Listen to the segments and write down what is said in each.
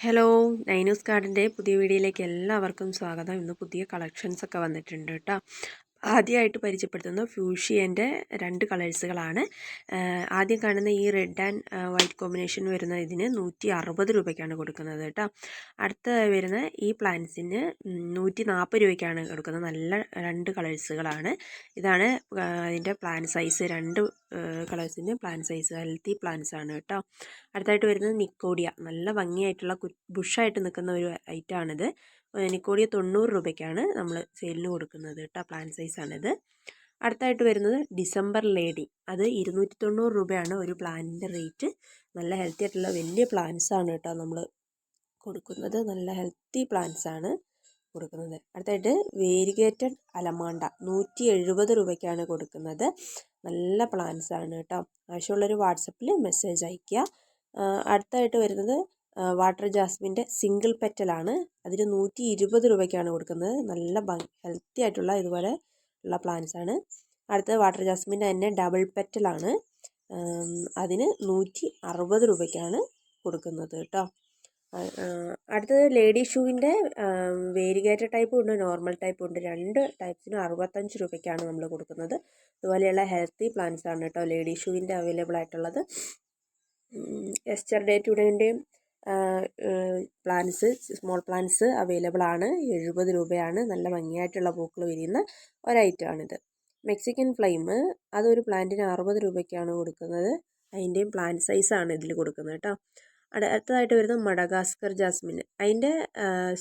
Hello നൈനൂസ് കാർഡിന്റെ പുതിയ വീഡിയോയിലേക്ക് എല്ലാവർക്കും സ്വാഗതം. ഇന്ന് പുതിയ കളക്ഷൻസ് ഒക്കെ വന്നിട്ടുണ്ട് കേട്ടോ. ആദ്യമായിട്ട് പരിചയപ്പെടുത്തുന്ന ഫ്യൂഷിയന്റെ രണ്ട് കളേഴ്സുകളാണ്. ആദ്യം കാണുന്ന ഈ റെഡ് ആൻഡ് വൈറ്റ് കോമ്പിനേഷൻ വരുന്ന ഇതിന് നൂറ്റി അറുപത് രൂപയ്ക്കാണ് കൊടുക്കുന്നത് കേട്ടോ. അടുത്ത വരുന്ന ഈ പ്ലാന്റ്സിന് നൂറ്റി നാൽപ്പത് രൂപയ്ക്കാണ് കൊടുക്കുന്നത്. നല്ല രണ്ട് കളേഴ്സുകളാണ്. ഇതാണ് അതിന്റെ പ്ലാൻ സൈസ് രണ്ട് കളേഴ്സിന്റെ പ്ലാൻ സൈസ് ഹെൽത്തി പ്ലാന്റ്സ് ആണ് കേട്ടോ. അടുത്തായിട്ട് വരുന്നത് നിക്കോഡിയ. നല്ല ഭംഗിയായിട്ടുള്ള ബുഷായിട്ട് നിൽക്കുന്ന ഒരു ഐറ്റമാണിത് നിക്കോഡിയ തൊണ്ണൂറ് രൂപയ്ക്കാണ് നമ്മൾ സെയിലിന് കൊടുക്കുന്നത് കേട്ടോ പ്ലാൻ സൈസാണിത് അടുത്തായിട്ട് വരുന്നത് ഡിസംബർ ലേഡി. അത് ഇരുന്നൂറ്റി തൊണ്ണൂറ് രൂപയാണ് ഒരു പ്ലാനിന്റെ റേറ്റ് നല്ല ഹെൽത്തി ആയിട്ടുള്ള വലിയ ആണ് കേട്ടോ നമ്മൾ കൊടുക്കുന്നത്. നല്ല ഹെൽത്തി പ്ലാന്റ്സ് ആണ് കൊടുക്കുന്നത്. അടുത്തായിട്ട് വേരിഗേറ്റഡ് അലമാണ്ട. നൂറ്റി എഴുപത് രൂപയ്ക്കാണ് കൊടുക്കുന്നത്. നല്ല പ്ലാന്റ്സ് ആണ് കേട്ടോ. ആവശ്യമുള്ളൊരു വാട്സപ്പിൽ മെസ്സേജ് അയയ്ക്കുക. അടുത്തായിട്ട് വരുന്നത് വാട്ടർ ജാസ്മിന്റെ സിംഗിൾ പെറ്റലാണ്. അതിന് നൂറ്റി ഇരുപത് രൂപയ്ക്കാണ് കൊടുക്കുന്നത്. നല്ല ഹെൽത്തി ആയിട്ടുള്ള ഇതുപോലെ ഉള്ള പ്ലാന്റ്സ് ആണ്. അടുത്തത് വാട്ടർ ജാസ്മിന്റെ തന്നെ ഡബിൾ പെറ്റലാണ്. അതിന് നൂറ്റി അറുപത് രൂപയ്ക്കാണ് കൊടുക്കുന്നത് കേട്ടോ. അടുത്തത് ലേഡി ഷൂവിന്റെ വേരിഗേറ്റഡ് ടൈപ്പും ഉണ്ട് നോർമൽ ടൈപ്പും ഉണ്ട്. രണ്ട് ടൈപ്പിനും അറുപത്തഞ്ച് രൂപയ്ക്കാണ് നമ്മൾ കൊടുക്കുന്നത്. ഇതുപോലെയുള്ള ഹെൽത്തി പ്ലാന്റ്സ് ആണ് കേട്ടോ ലേഡി ഷൂവിന്റെ അവൈലബിൾ ആയിട്ടുള്ളത്. എസ്റ്റർ ടുഡേന്റെയും പ്ലാന്റ്സ് സ്മോൾ പ്ലാന്റ്സ് അവൈലബിൾ ആണ്. എഴുപത് രൂപയാണ്. നല്ല ഭംഗിയായിട്ടുള്ള പൂക്കൾ വിരിയുന്ന ഒരൈറ്റമാണിത്. മെക്സിക്കൻ ഫ്ലെയിം അതൊരു പ്ലാന്റിന് അറുപത് രൂപയ്ക്കാണ് കൊടുക്കുന്നത്. അതിന്റെയും പ്ലാന്റ് സൈസാണ് ഇതിൽ കൊടുക്കുന്നത് കേട്ടോ. അടുത്തതായിട്ട് വരുന്നത് മഡഗാസ്കർ ജാസ്മിൻ. അതിന്റെ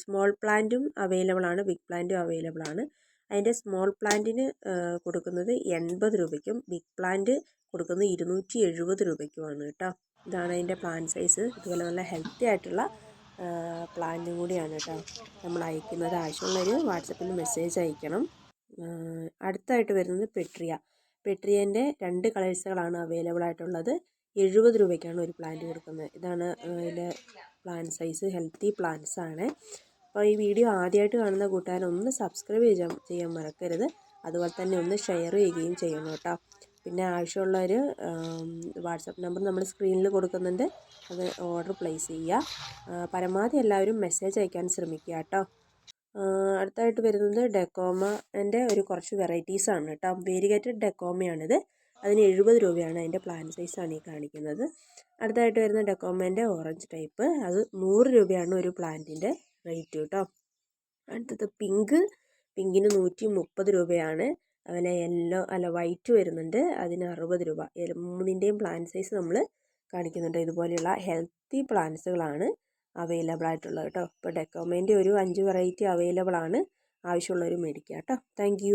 സ്മോൾ പ്ലാന്റും അവൈലബിൾ ആണ്. ബിഗ് പ്ലാന്റും അവൈലബിൾ ആണ്. അതിന്റെ സ്മോൾ പ്ലാന്റിന് കൊടുക്കുന്നത് എൺപത് രൂപയ്ക്കും ബിഗ് പ്ലാന്റ് കൊടുക്കുന്നത് ഇരുന്നൂറ്റി എഴുപത് രൂപയ്ക്കുമാണ് കേട്ടോ. ഇതാണ് അതിന്റെ പ്ലാന്റ് സൈസ് ഇതുപോലെ നല്ല ഹെൽത്തി ആയിട്ടുള്ള പ്ലാന്റും കൂടിയാണ് കേട്ടോ. നമ്മൾ അയക്കുന്നത്. ആവശ്യമുള്ളൊരു വാട്സപ്പിൽ മെസ്സേജ് അയക്കണം. അടുത്തായിട്ട് വരുന്നത് പെട്രിയ പെട്രിയന്റെ രണ്ട് കളേഴ്സുകളാണ് അവൈലബിൾ ആയിട്ടുള്ളത്. എഴുപത് രൂപയ്ക്കാണ് ഒരു പ്ലാന്റ് കൊടുക്കുന്നത്. ഇതാണ് അതിന്റെ പ്ലാന്റ് സൈസ് ഹെൽത്തി പ്ലാന്റ്സ് ആണ്. അപ്പോൾ ഈ വീഡിയോ ആദ്യമായിട്ട് കാണുന്ന കൂട്ടുകാരൊന്ന് സബ്സ്ക്രൈബ് ചെയ്യാൻ ചെയ്യാൻ മറക്കരുത്. അതുപോലെ തന്നെ ഒന്ന് ഷെയർ ചെയ്യുകയും ചെയ്യണം കേട്ടോ. പിന്നെ ആവശ്യമുള്ളവർ വാട്സപ്പ് നമ്പർ നമ്മൾ സ്ക്രീനിൽ കൊടുക്കുന്നുണ്ട്. അത് ഓർഡർ പ്ലേസ് ചെയ്യുക പരമാവധി എല്ലാവരും മെസ്സേജ് അയക്കാൻ ശ്രമിക്കുക കേട്ടോ. അടുത്തായിട്ട് വരുന്നത് ഡെക്കോമന്റെ ഒരു കുറച്ച് വെറൈറ്റീസാണ് കേട്ടോ. വേരിഗേറ്റഡ് ഡെക്കോമയാണിത്. അതിന് എഴുപത് രൂപയാണ് അതിന്റെ പ്ലാൻ സൈസാണ് ഈ കാണിക്കുന്നത്. അടുത്തായിട്ട് വരുന്ന ഡെക്കോമേന്റെ ഓറഞ്ച് ടൈപ്പ്. അത് നൂറ് രൂപയാണ് ഒരു പ്ലാന്റിന്റെ റേറ്റ് കേട്ടോ. അടുത്തത് പിങ്ക്. പിങ്കിന് നൂറ്റി മുപ്പത് രൂപയാണ്. അതുപോലെ യെല്ലോ അല്ല വൈറ്റ് വരുന്നുണ്ട്. അതിന് അറുപത് രൂപ. മൂന്നിന്റെയും പ്ലാന്റ് സൈസ് നമ്മൾ കാണിക്കുന്നുണ്ട്. ഇതുപോലെയുള്ള ഹെൽത്തി പ്ലാന്റ്സുകളാണ് അവൈലബിൾ ആയിട്ടുള്ളത് കേട്ടോ. ഇപ്പോൾ ഡെക്കോമേന്റെ ഒരു അഞ്ച് വെറൈറ്റി അവൈലബിൾ ആണ് ആവശ്യമുള്ളവർ മേടിക്കുക കേട്ടോ. താങ്ക്